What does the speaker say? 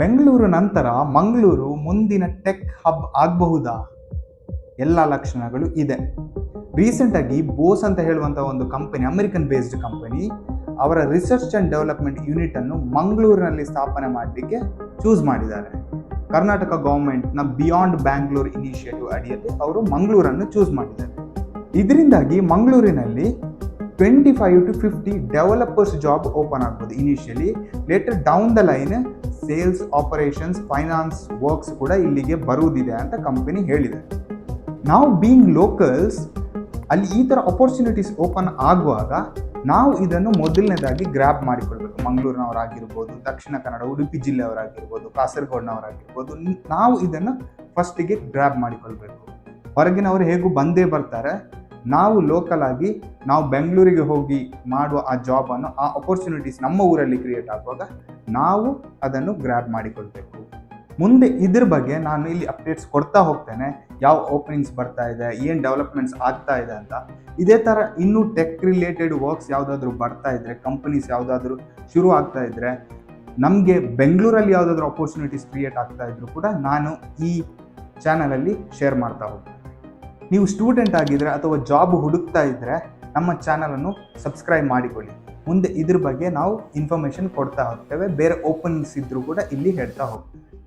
ಬೆಂಗಳೂರು ನಂತರ ಮಂಗಳೂರು ಮುಂದಿನ tech hub ಆಗಬಹುದಾ? ಎಲ್ಲ ಲಕ್ಷಣಗಳು ಇದೆ. ರೀಸೆಂಟಾಗಿ ಬೋಸ್ ಅಂತ ಹೇಳುವಂಥ ಒಂದು ಕಂಪನಿ, ಅಮೆರಿಕನ್ ಬೇಸ್ಡ್ ಕಂಪನಿ, ಅವರ ರಿಸರ್ಚ್ ಆ್ಯಂಡ್ ಡೆವಲಪ್ಮೆಂಟ್ ಯೂನಿಟನ್ನು ಮಂಗಳೂರಿನಲ್ಲಿ ಸ್ಥಾಪನೆ ಮಾಡಲಿಕ್ಕೆ ಚೂಸ್ ಮಾಡಿದ್ದಾರೆ. ಕರ್ನಾಟಕ ಗೌರ್ಮೆಂಟ್ನ ಬಿಯಾಂಡ್ ಬ್ಯಾಂಗ್ಳೂರ್ ಇನಿಷಿಯೇಟಿವ್ ಅಡಿಯಲ್ಲಿ ಅವರು ಮಂಗಳೂರನ್ನು ಚೂಸ್ ಮಾಡಿದ್ದಾರೆ. ಇದರಿಂದಾಗಿ ಮಂಗಳೂರಿನಲ್ಲಿ twenty five to fifty developers job open ಆಗ್ಬೋದು initially later down the line sales operations finance works ಕೂಡ ಇಲ್ಲಿಗೆ ಬರುವುದಿದೆ ಅಂತ ಕಂಪನಿ ಹೇಳಿದೆ. ನಾವು ಬೀಂಗ್ ಲೋಕಲ್ಸ್ ಅಲ್ಲಿ ಈ ಥರ ಅಪರ್ಚುನಿಟೀಸ್ ಓಪನ್ ಆಗುವಾಗ ನಾವು ಇದನ್ನು ಮೊದಲನೇದಾಗಿ ಗ್ರ್ಯಾಬ್ ಮಾಡಿಕೊಳ್ಬೇಕು. ಮಂಗಳೂರಿನವರಾಗಿರ್ಬೋದು, ದಕ್ಷಿಣ ಕನ್ನಡ, ಉಡುಪಿ ಜಿಲ್ಲೆಯವರಾಗಿರ್ಬೋದು, ಕಾಸರಗೋಡ್ನವರಾಗಿರ್ಬೋದು ನಾವು ಇದನ್ನು ಫಸ್ಟಿಗೆ ಗ್ರ್ಯಾಬ್ ಮಾಡಿಕೊಳ್ಬೇಕು. ಹೊರಗಿನವರು ಹೇಗೂ ಬಂದೇ ಬರ್ತಾರೆ. ನಾವು ಲೋಕಲ್ ಆಗಿ ನಾವು ಬೆಂಗಳೂರಿಗೆ ಹೋಗಿ ಮಾಡುವ ಆ ಜಾಬನ್ನು ಆ ಅಪರ್ಚುನಿಟೀಸ್ ನಮ್ಮ ಊರಲ್ಲಿ ಕ್ರಿಯೇಟ್ ಆಗುವಾಗ ನಾವು ಅದನ್ನು ಗ್ರ್ಯಾಬ್ ಮಾಡಿಕೊಳ್ಬೇಕು. ಮುಂದೆ ಇದ್ರ ಬಗ್ಗೆ ನಾನು ಇಲ್ಲಿ ಅಪ್ಡೇಟ್ಸ್ ಕೊಡ್ತಾ ಹೋಗ್ತೇನೆ. ಯಾವ ಓಪನಿಂಗ್ಸ್ ಬರ್ತಾ ಇದೆ, ಏನು ಡೆವಲಪ್ಮೆಂಟ್ಸ್ ಆಗ್ತಾ ಇದೆ ಅಂತ. ಇದೇ ಥರ ಇನ್ನೂ ಟೆಕ್ ರಿಲೇಟೆಡ್ ವರ್ಕ್ಸ್ ಯಾವುದಾದ್ರೂ ಬರ್ತಾ ಇದ್ದರೆ ಕಂಪನೀಸ್ ಯಾವುದಾದ್ರೂ ಶುರು ಆಗ್ತಾ ಇದ್ದರೆ ನಮಗೆ ಬೆಂಗಳೂರಲ್ಲಿ ಯಾವುದಾದ್ರೂ ಅಪರ್ಚುನಿಟೀಸ್ ಕ್ರಿಯೇಟ್ ಆಗ್ತಾ ಇದ್ರು ಕೂಡ ನಾನು ಈ ಚಾನಲಲ್ಲಿ ಶೇರ್ ಮಾಡ್ತಾ ಹೋಗ್ತೇನೆ. ನೀವು ಸ್ಟೂಡೆಂಟ್ ಆಗಿದ್ರೆ ಅಥವಾ ಜಾಬ್ ಹುಡುಕ್ತಾ ಇದ್ದರೆ ನಮ್ಮ ಚಾನಲನ್ನು ಸಬ್ಸ್ಕ್ರೈಬ್ ಮಾಡಿಕೊಳ್ಳಿ. ಮುಂದೆ ಇದ್ರ ಬಗ್ಗೆ ನಾವು ಇನ್ಫಾರ್ಮೇಷನ್ ಕೊಡ್ತಾ ಹೋಗ್ತೇವೆ. ಬೇರೆ ಓಪನಿಂಗ್ಸ್ ಇದ್ದರೂ ಕೂಡ ಇಲ್ಲಿ ಹೇಳ್ತಾ ಹೋಗ್ತೇವೆ.